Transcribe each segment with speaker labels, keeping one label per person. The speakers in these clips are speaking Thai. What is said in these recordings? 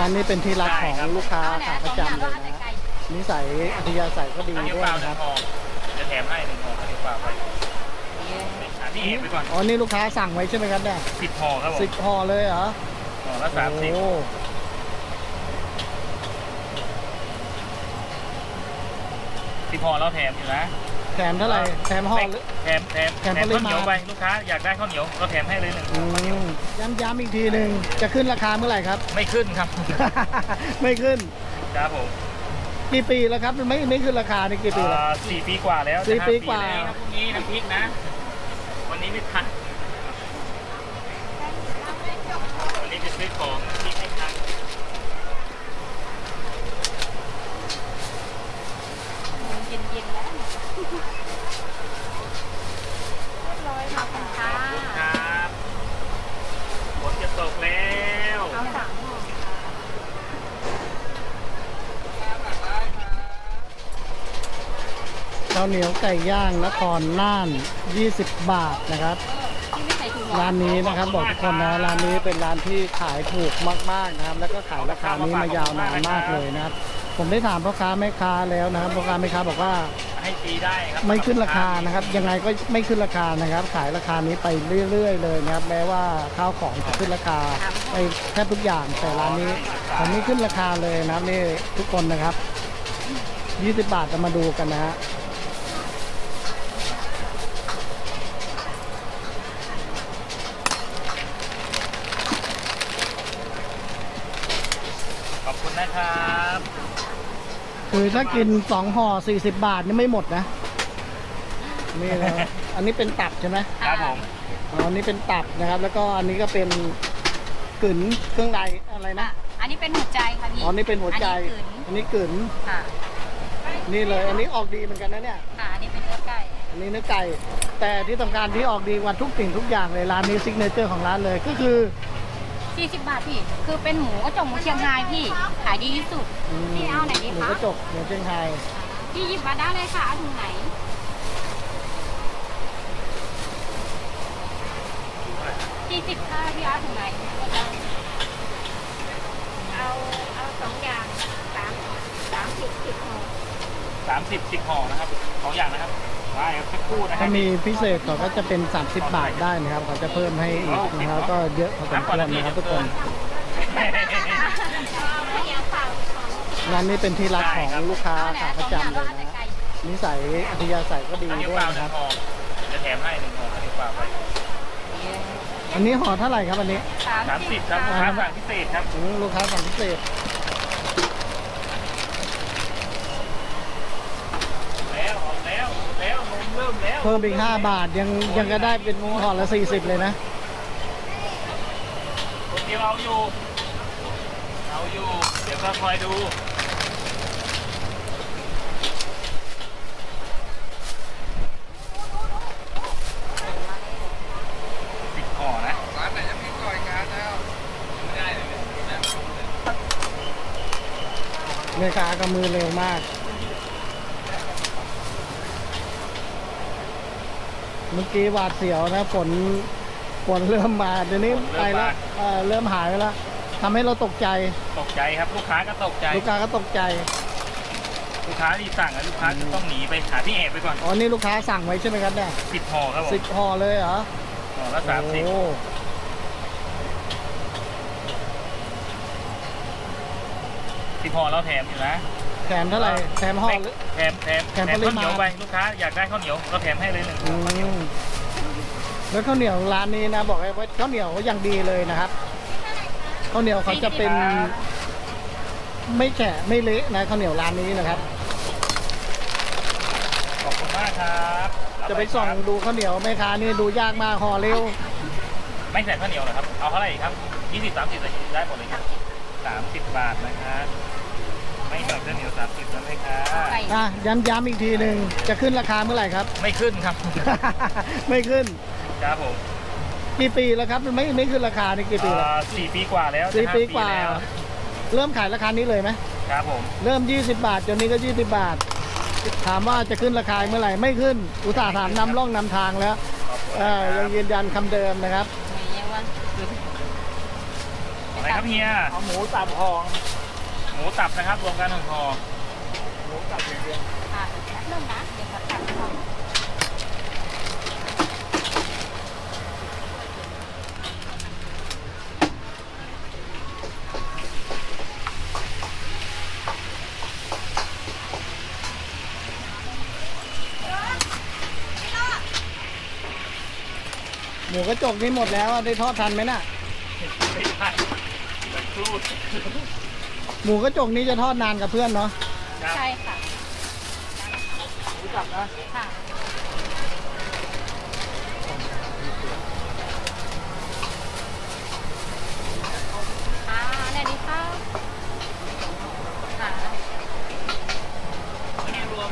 Speaker 1: ร้านนี้เป็นที่รักของลูกค้าขาประจำเลยนะฮะนิสัยอัธยาศัยก็ดี
Speaker 2: อันนี้
Speaker 1: ด้ว
Speaker 2: เป
Speaker 1: ย
Speaker 2: ล่า
Speaker 1: นะ
Speaker 2: ห
Speaker 1: ค
Speaker 2: นึ่
Speaker 1: รับ
Speaker 2: งห่อจะแถมให้หนึ่งห่ออันนี้เปล่าไปหาพี่เอกไปก่อน
Speaker 1: อ๋อนี่ลูกค้าสั่งไว้ใช่ไหมครับเนี่ย
Speaker 2: สิบห่อครับผม
Speaker 1: สิบห่อเลยเหรอ
Speaker 2: ห่อละสามสิบ
Speaker 1: โอ้
Speaker 2: สิบห่อเราแถมอยู่นะ
Speaker 1: แถมเท่าไหร่แถมห่อหรือ
Speaker 2: แถมแถม
Speaker 1: แถม
Speaker 2: ข้าวเหนียว
Speaker 1: ปริมาณ
Speaker 2: ไปลูกค้าอยากได้ข้าวเหนียวเราแถมให้เลยหนึ่ง
Speaker 1: อืมย้ำย้ำอีกทีหนึ่งจะขึ้นราคาเมื่อไหร่ครับ
Speaker 2: ไม่ขึ้นครับ
Speaker 1: ไม่ขึ้น
Speaker 2: ครับผม
Speaker 1: กี่ปีแล้วครับไม่ไม่ขึ้นราคานี่กี่ปีแล้ว
Speaker 2: อ่าสี่ปีกว่าแล้ว
Speaker 1: สี่
Speaker 2: จะห้
Speaker 1: ปีกว่า
Speaker 2: แล้ครับพรุ่งนี้น้ำพริกนะ วันนี้ไม่ทันวันนี้จะซื้อของน้ำพริกให้ทัน
Speaker 3: เย็นๆแล้วร้อยขอบคุณค่ะ
Speaker 2: ครับฝนจะตกแล้ว
Speaker 3: เอาสามห่อ
Speaker 1: ข้าวเหนียวไก่ย่างนครน่าน 20 บาทนะครับ
Speaker 3: ที่ไม่ใส่ถุงหรอ
Speaker 1: ร้านนี้นะครับบอกทุกคนนะร้านนี้เป็นร้านที่ขายถูกมากๆนะครับ แล้วก็ขายราคานี้มายาวนานมากเลยนะครับ ผมได้ถามพ่อค้าแม่ค้าแล้วนะครับพ่อค้าแม่ค้าบอกว่า
Speaker 2: ให้ฟรีได้ครับ
Speaker 1: ไม่ขึ้นราคานะครับ ยังไงก็ไม่ขึ้นราคานะครับ ขายราคานี้ไปเรื่อย ๆ เลยนะครับแม้ว่าข้าวของจะขึ้นราคาไปแทบทุกอย่างแต่ร้านนี้ผมไม่ขึ้นราคาเลยนะครับนี่ทุกคนนะครับ 20 บาทจะมาดูกันนะฮะ
Speaker 2: ขอบคุณนะครับ
Speaker 1: คือถ้ากินสองห่อ40 บาทนี่ไม่หมดนะนี่เลยอันนี้เป็นตับใช่ไหม
Speaker 2: ครับผม
Speaker 1: อ๋ออันนี้เป็นตับนะครับ แล้วก็อันนี้ก็เป็นกึ๋นเครื่องในอะไรนะ
Speaker 3: อันนี้เป็นหัวใจค่ะพี่
Speaker 1: อ๋อนี่เป็นหัวใจ
Speaker 3: อันนี้กึ๋น
Speaker 1: อันนี้กึ๋น
Speaker 3: ค่ะ
Speaker 1: นี่เลย อันนี้ออกดีเหมือนกันนะเนี่ย
Speaker 3: ค่ะอันนี้เป็นเนื้อไก่
Speaker 1: อันนี้เนื้อไก่ แต่ที่สำคัญที่ออกดีกว่าทุกสิ่งทุกอย่างเลยร้านนี้ซิกเนเจอร์ของร้านเลยก็คือ
Speaker 3: 40 บาทพี่ คือเป็นหมูกระจงหมูเชียงรายพี่ ขายดีที่สุด
Speaker 1: อืม
Speaker 3: พี่เอาไหนดี
Speaker 1: หมู
Speaker 3: คะ
Speaker 1: กระจกหมูเชียงไฮ
Speaker 3: พี่หยิบมาได้เลยค่ะเอาถุงไหน 40 ค่ะ พี่เอาถุงไหน เอาเอาสองอย่างสามสามสิบสิบห่อ
Speaker 2: สามสิบสิบห่อนะครับสองอย่างนะครับ ได้ครับสักครู่นะครั
Speaker 1: ถ้ามีพิเศษเขาก็จะเป็น 30 บาทได้นะครับเขาจะเพิ่มให้อีกนะครับก็เยอะพอสมควรนะครับทุกคนร้านนี้เป็นที่รักของลูกค้าขาประจำเลยนะฮะนิสัยอัธยาศัยก็ดี
Speaker 2: อันนี้
Speaker 1: ด้ว
Speaker 2: เป
Speaker 1: ย
Speaker 2: ล่าห
Speaker 1: นะ
Speaker 2: นึ่
Speaker 1: ครั
Speaker 2: ง
Speaker 1: บ
Speaker 2: ห่อจะแถมให้หนึ่งห่ออันนี้เปล่าไป
Speaker 1: อันนี้ห่อเท่าไหร่ครับอันนี้
Speaker 2: สามสิบครับลูกค้าสั่งพิเศษครับ
Speaker 1: อืมลูกค้าสั่งพิเศษ
Speaker 2: แล้วออกแล้วแล้วนม เริ่มแล้ว
Speaker 1: เพิ่มอีก 5 บาทยังยังก็ได้เป็นห่อละ 40 เลยนะ
Speaker 2: คนเดียวเอาอยู่ เอาอยู่ เดี๋ยวก็คอยดูสิบห่อนะ
Speaker 4: ร้านไหนจะมีก่อยงานแล้ว
Speaker 2: ไม่ได้เลยนะ
Speaker 1: เมกาก็มือเร็วมาก เมื่อกี้หวาดเสียวนะฝนฝนเริ่มมาเดี๋ยวนี้ไปแล้วเอ่อเริ่มหายไปแล้วทำให้เราตกใจ
Speaker 2: ตกใจครับลูกค้าก็ตกใจ
Speaker 1: ลูกค้าก็ตกใจ
Speaker 2: ลูกค้าที่สั่งอะลูกค้าจะต้องหนีไปหาพี่เอกไปก่อน
Speaker 1: อ๋อนี่ลูกค้าสั่งไว้ใช่ไหมครับเนี่ย
Speaker 2: สิบห่อครับผม
Speaker 1: สิบห่อเลยเหรอ
Speaker 2: ห่อละสามสิบ
Speaker 1: โอ้
Speaker 2: สิบห่อเราแถมอยู่นะ
Speaker 1: แถมเท่าไหร่แถมห่อหรือ
Speaker 2: แถมแถม
Speaker 1: แถม
Speaker 2: แถม
Speaker 1: ปริ
Speaker 2: ข้าวเหนียว
Speaker 1: มาณ
Speaker 2: ไปลูกค้าอยากได้ข้าวเหนียวเราแถมให้เลยหนึ่ง
Speaker 1: อืมแล้วข้าวเหนียวร้านนี้นะ บอกเลยว่าข้าวเหนียวอย่างดีเลยนะครับข้าวเหนียวเขาจะเป็น ไม่แฉะไม่เละนะข้าวเหนียวร้านนี้นะครับ
Speaker 2: ขอบคุณมากครับ
Speaker 1: จะไปส่องดูข้าวเหนียวแม่ค้านี่ดูยากมากห่อเร็ว
Speaker 2: ไม่ใส่ข้าวเหนียวเหรอครับ เอาเท่าไหร่อีกครับยี่สิบสามสิบได้หมดเลยครับสามสิบบาทนะครับ ไม่ใส่ข้าวเหนียวสามสิบแล้วไหมครับ
Speaker 3: ไก่
Speaker 1: อะย้ำย้ำอีกทีหนึ่งจะขึ้นราคาเมื่อไหร่ครับ
Speaker 2: ไม่ขึ้นครับ
Speaker 1: ไม่ขึ้น
Speaker 2: ครับผม
Speaker 1: กี่ปีแล้วครับไม่ไม่ขึ้นราคานี่กี่ปีแล้ว
Speaker 2: เอ่อสี่ปีกว่าแล้ว
Speaker 1: สี่
Speaker 2: จะห้
Speaker 1: ปีกว่า
Speaker 2: แล้
Speaker 1: เริ่มขายราคานี้เลยไหม
Speaker 2: ครับผม
Speaker 1: เริ่ม 20 บาทจนนี้ก็ 20 บาท ถามว่าจะขึ้นราคาเมื่อไหร่ไม่ขึ้น อุตส่าห์ถามนำร่องนำทางแล้ว
Speaker 2: ขอบคุณ
Speaker 1: เออยังยืนยันคำเดิมนะครับ
Speaker 3: ไม่ยังว่า
Speaker 2: ขอให้ครับเฮีย
Speaker 4: เอาหมูสับห่อ
Speaker 2: หมูตับนะครับรวมกันหนึ่งห่อ
Speaker 4: หมูสับอย่างเดียว
Speaker 3: ค่ะแป๊บนึงนะเดี๋ยวขอตัดก่อน
Speaker 1: หมูกระจกนี่หมดแล้วอะได้ทอดทันไหมน่ะ
Speaker 2: ไม่ใช่ตะครูด
Speaker 1: หมูกระจกนี้จะทอดนานกับเพื่อนเนาะ
Speaker 2: ครับ
Speaker 3: ใช่ค่ะ
Speaker 4: หมูสับนะ
Speaker 3: ค่ะอ่าไหนดีคะค่ะ
Speaker 2: นี่รวม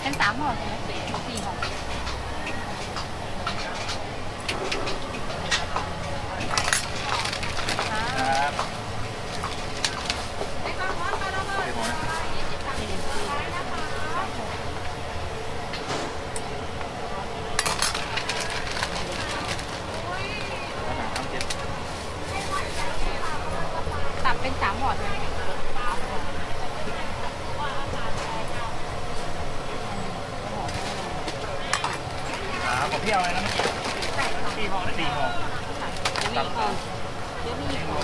Speaker 3: เป็นสามห่อใช่ไหมสี่ห่อค่ะ
Speaker 2: ครับเดี๋ยวผมนะอาหารทำเจ็ด
Speaker 3: ตับเป็นสามห่อใช่ไหม
Speaker 2: ครับผมพี่เอาอะไรนะเมื่อกี้สี่ห่อสี่ห่อ
Speaker 3: เดี๋ยวมีอีกห่า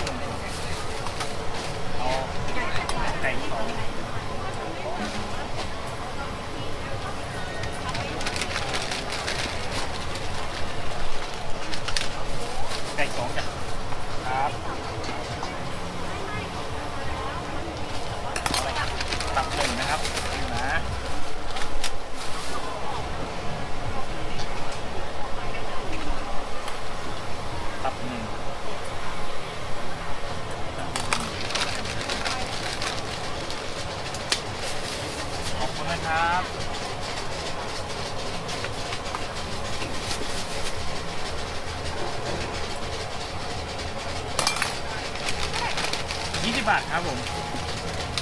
Speaker 2: ไก่สองไก่สองจ้ะครับตับหนึ่งนะครับนะ ตับหนึ่งขอบคุณนะครับ ยี่ สิบบาทครับผม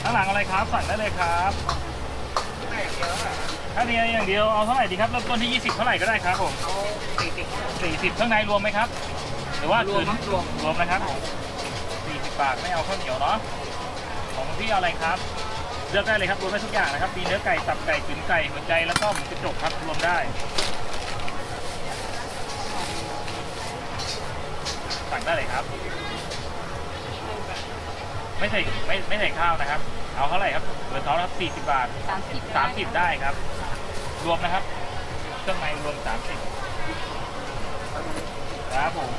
Speaker 2: ข้างหลังอะไรครับสั่งได้เลยครับ
Speaker 4: ไม่อย่างเดียวอะ
Speaker 2: ถ้าเนียอย่างเดียวเอาเท่าไหร่ดีครับเริ่มต้นที่ 20 เท่าไหร่ก็ได้ครับผม
Speaker 4: เอาสี่สิบ
Speaker 2: 40ข้างในรวมไหมครับ หรือว่าร
Speaker 4: วม
Speaker 2: คืน
Speaker 4: รวม
Speaker 2: รวมนะครับ40บาทไม่เอาข้าวเหนียวเนาะของพี่เอาอะไรครับเลือกได้เลยครับรวมได้ทุกอย่างนะครับมีเนื้อไก่ตับไก่ตุ๋นไก่หัวใจแล้วก็หมูกระจกครับรวมได้สั่งได้เลยครับ ไม่ใส่ไม่ไม่ใส่ข้าวนะครับ เอาเท่าไหร่ครับเบอร์ท้องครับ40บาท
Speaker 3: สามสิบ
Speaker 2: สามสิบได้ครับ รวมนะครับ เครื่องในรวมสามสิบครับผม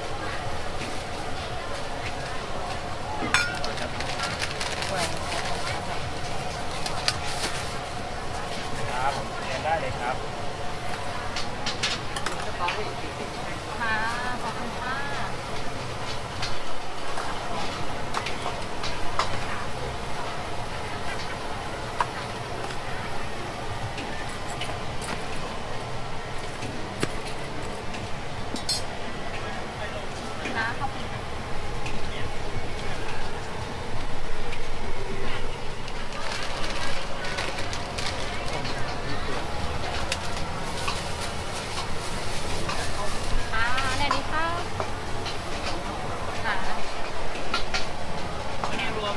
Speaker 2: ครับผมเรียนได้เลยครับ
Speaker 3: ค่ะขอบคุณค่ะนะขอบคุณค่ะอ่าไหนดีคะค่ะ
Speaker 2: นี่รวม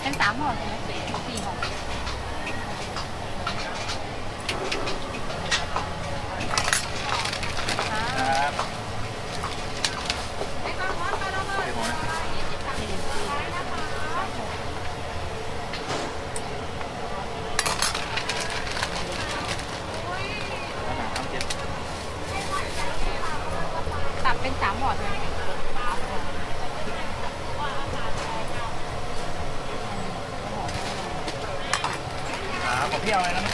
Speaker 3: เป็นสามห่อใช่ไหมสี่ห่อค่ะ
Speaker 2: ครับเดี๋ยวผมนะอาหารทำเจ็ด
Speaker 3: ตับเป็นสามห่อใช่ไหม
Speaker 2: ครับ ของพี่เอาอะไรนะ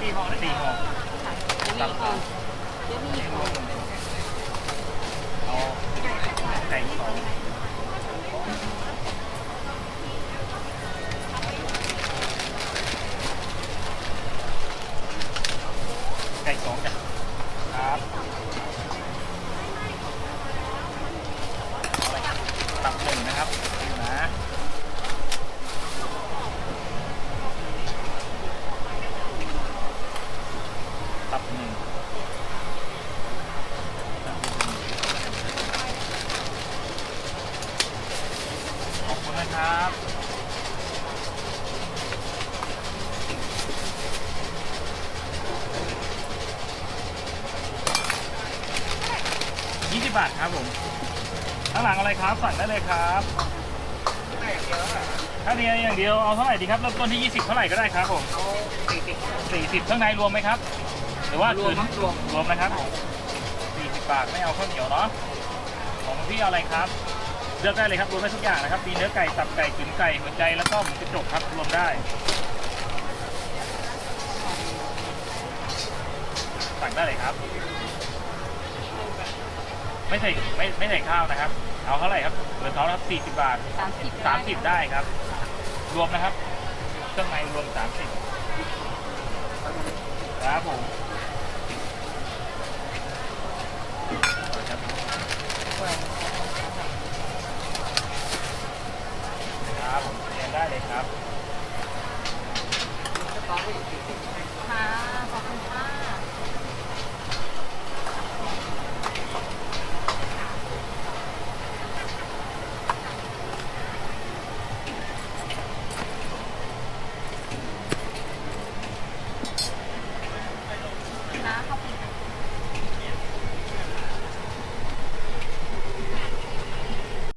Speaker 2: สี่ห่อสี่ห่อ
Speaker 3: เดี๋ยมห่อเดี๋ยมห่อ
Speaker 2: เอาไก่สองไก่สองจ้ะครับเอาอะไรครับตับหนึ่งนะครับนะตับหนึ่ง ครับยี่สิ บบาทครับผมข้างหลังอะไรครับสั่งได้เลยครับ
Speaker 4: ได้อย่างเดียวอะ
Speaker 2: ถ้าเดียวอย่างเดียวเอาเท่าไหร่ดีครับเริ่มต้นที่ 20 เท่าไหร่ก็ได้ครับผม
Speaker 4: เอาสี่สิบ
Speaker 2: 40ข้างในรวมไหมครับ หรือว่าร
Speaker 4: วม
Speaker 2: ถึง
Speaker 4: ครับรวม
Speaker 2: รวมนะครับ40บาทไม่เอาข้าวเหนียวเนาะของพี่เอาอะไรครับเลือกได้เลยครับรวมได้ทุกอย่างนะครับมีเนื้อไก่ตับไก่ตุ๋นไก่หัวใจแล้วก็หมูกระจกครับรวมได้สั่งได้เลยครับ ไม่ใส่ไม่ไม่ใส่ข้าวนะครับ เอาเท่าไหร่ครับเปิดท้องครับ40บาท
Speaker 3: สามสิบ
Speaker 2: 30ได้ครับ รวมนะครับเครื่องในรวม30ครับผมครับผมเรียนได้เลยครับ
Speaker 4: สตอรี่สี่สิบ